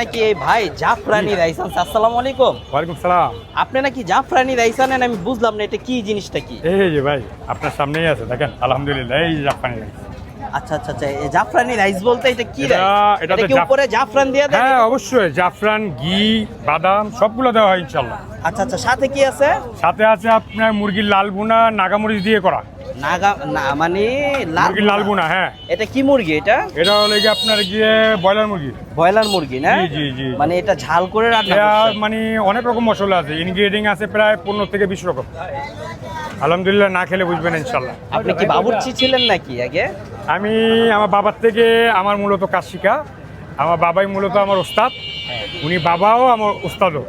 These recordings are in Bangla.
নাকি এই ভাই জাফরানি রাইস আসসালামু আলাইকুম। ওয়ালাইকুম সালাম। আপনি নাকি জাফরানি আমি বুঝলাম না এটা কি জিনিসটা কি? এই যে ভাই আপনার সামনেই আছে দেখেন আলহামদুলিল্লাহ এই জাপানি রাইস আচ্ছা আচ্ছা আচ্ছা জাফরানি রাইস বলতে এটা কি রাইস এটা কি উপরে জাফরান দিয়ে হ্যাঁ অবশ্যই জাফরান ঘি বাদাম সবগুলো দেওয়া হয় ইনশাল্লাহ আচ্ছা আচ্ছা সাথে কি আছে? সাথে আছে আপনার মুরগির লাল বুনা নাগামরিচ দিয়ে করা। নাগা না মানে লাল হ্যাঁ। এটা কি মুরগি এটা? এটা হলো গিয়ে আপনার গিয়ে ব্রয়লার মুরগি। ব্রয়লার মুরগি না? জি, জি। মানে এটা ঝাল করে রান্না মানে অনেক রকম মশলা আছে। ইনগ্রিডিয়েন্ট আছে প্রায় পনেরো থেকে বিশ রকম। আলহামদুলিল্লাহ না খেলে বুঝবেন ইনশাল্লাহ। আপনি কি বাবুর্চি ছিলেন নাকি আগে? আমি আমার বাবার থেকে আমার মূলত কাজ শিখা আমার বাবাই মূলত আমার ওস্তাদ। উনি বাবাও আমার ওস্তাদও।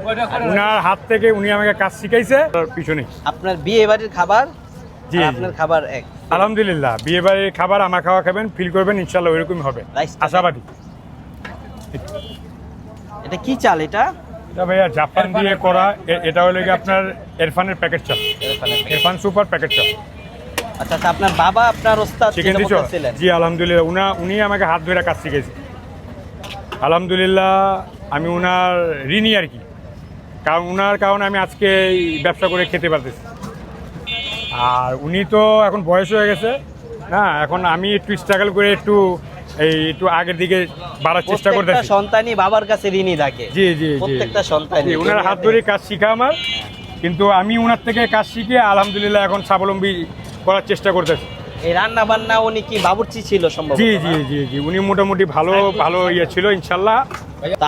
উনার হাত থেকে উনি আমাকে কাজ শিখাইছে। পিছনে আপনার বিয়ে বাড়ির খাবার। আপনার খাবার এক। আলহামদুলিল্লাহ বিয়ে বাড়ির খাবার আমার খাওয়া খাবেন ফিল করবেন ইনশাল্লাহ ওইরকমই হবে। আশাবাদী। এটা কি চাল এটা? এটা ভাইয়া জাপান দিয়ে করা এটা হলো আপনার এরফানের প্যাকেট চাল। এরফান সুপার প্যাকেট চাল। আচ্ছা আচ্ছা আপনার বাবা আপনার ওস্তাদ চিকেন দিছো? জি আলহামদুলিল্লাহ। উনা উনি আমাকে হাত ধরে কাজ শিখেছে আলহামদুলিল্লাহ আমি উনার ঋণী আর কি। কারণ উনার কারণে আমি আজকে এই ব্যবসা করে খেতে পারতেছি। আর উনি তো এখন বয়স হয়ে গেছে হ্যাঁ এখন আমি একটু স্ট্রাগল করে একটু এই একটু আগের দিকে বাড়ার চেষ্টা করতেছি। সন্তানই বাবার কাছে ঋণী থাকে। জি জি প্রত্যেকটা সন্তানই। জি, উনার হাত ধরে কাজ শিখা আমার কিন্তু আমি উনার থেকে কাজ শিখে আলহামদুলিল্লাহ এখন স্বাবলম্বী করার চেষ্টা করতেছি। এই রান্না বান্না উনি কি বাবুর্চি ছিল সম্ভব জি জি জি জি উনি মোটামুটি ভালো ভালো ইয়ে ছিল ইনশাল্লাহ।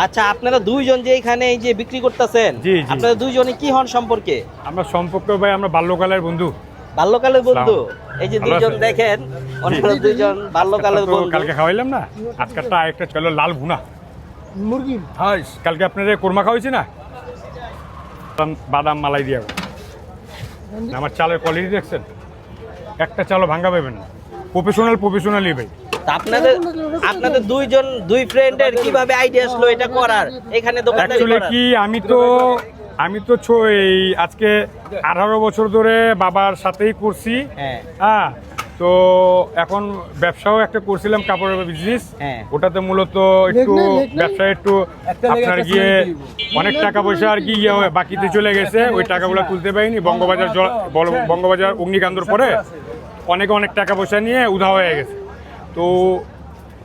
আচ্ছা আপনারা দুইজন যে এখানে এই যে বিক্রি করতেছেন। আপনারা দুইজনে কি হন সম্পর্কে? আমরা সম্পর্ক ভাই আমরা বাল্যকালের বন্ধু। বাল্যকালের বন্ধু। এই যে ভালো দুইজন দেখেন ওনারা দুইজন বাল্যকালের বন্ধু। কালকে খাওয়াইলাম না? আজকেরটা আরেকটা চলো লাল ভুনা। মুরগি? হ্যাঁ কালকে আপনাদের কোরমা খাওয়াইছি না? বাদাম- বাদাম মালাই দিয়ে আমার চালের কোয়ালিটি দেখছেন? একটা চালও ভাঙ্গা পাবেন না। প্রফেশনাল প্রফেশনালি ভাই। আপনাদের আপনাদের দুইজন দুই ফ্রেন্ডের কীভাবে আইডিয়া আসলো এটা করার? এখানে দোকানদারি কি আমি তো আমি তো ছো- এই আজকে আঠারো বছর ধরে বাবার সাথেই করছি। হ্যাঁ। হ্যাঁ তো এখন ব্যবসাও একটা করছিলাম কাপড়ের বিজনেস হ্যাঁ। ওটাতে মূলত একটু ব্যবসায় একটু আপনার গিয়ে অনেক টাকা পয়সা আর কি ইয়ে হয়ে বাকিতে চলে গেছে ওই টাকাগুলো তুলতে পারিনি বঙ্গবাজার জল- বঙ্গবাজার অগ্নিকান্দর পরে অনেকে অনেক টাকা পয়সা নিয়ে উধা হয়ে গেছে। তো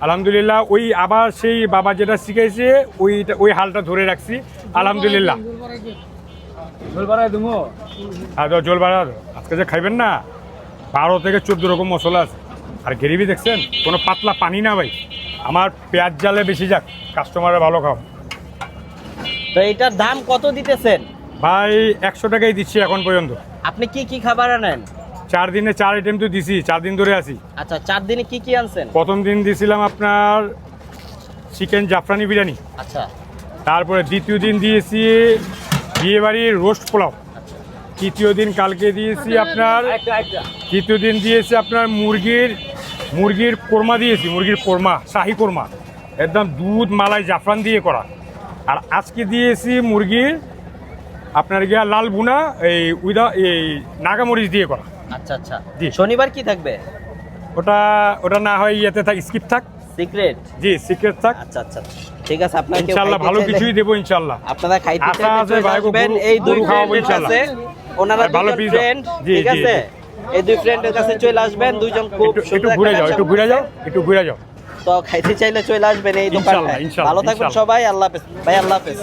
আলহামদুলিল্লাহ ওই আবার সেই বাবা যেটা শিখেছে ওইটা ওই হালটা ধরে রাখছি। আলহামদুলিল্লাহ। তো জল বাড়ার। আজকে যে খাইবেন না বারো থেকে চোদ্দ রকম মশলা আছে। আর গ্রেভি দেখছেন কোনো পাতলা পানি না ভাই। আমার পেঁয়াজ জালে বেশি যাক কাস্টমাররা ভালো খাও। তো এটার দাম কত দিতেছেন? ভাই একশো টাকাই দিচ্ছি এখন পর্যন্ত। আপনি কি কি খাবার আনেন? চার দিনে চার আইটেম তো দিছি চার দিন ধরে আছি। আচ্ছা চার দিনে কি কি আনছেন? প্রথম দিন দিয়েছিলাম আপনার চিকেন জাফরানি বিরিয়ানি। আচ্ছা। তারপরে দ্বিতীয় দিন দিয়েছি বিয়েবাড়ির রোস্ট পোলাও। তৃতীয় দিন কালকে দিয়েছি আপনার তৃতীয় দিন দিয়েছি আপনার মুরগির মুরগির কোরমা দিয়েছি মুরগির কোরমা শাহি কোরমা। একদম দুধ মালাই জাফরান দিয়ে করা। আর আজকে দিয়েছি মুরগির আপনার গিয়া লাল বুনা এই উইদা এই নাগামরিচ দিয়ে করা। আচ্ছা আচ্ছা। জি। শনিবার কি থাকবে? ওটা ওটা না হয় ইয়েতে থাক স্কিপ থাক। সিক্রেট জি সিক্রেট থাক। আচ্ছা আচ্ছা ঠিক আছে আপনাকে ইনশাল্লাহ ভালো কিছুই দেবো ইনশাল্লাহ। আপনারা খাইতে আসবেন। এই দুই খাওয়াবো। কাছে। ওনারা ভালো ফ্রেন্ড ঠিক আছে? এই দুই ফ্রেন্ডের কাছে চলে আসবেন। দুইজন খুব একটু একটু ঘুরে যাও একটু ঘুরে যাও একটু ঘুরে যাও। তো খাইতে চাইলে চলে আসবেন এই দোকানটায়। ভালো থাকবেন সবাই আল্লাহ হাফেজ। ভাই আল্লাহ হাফেজ।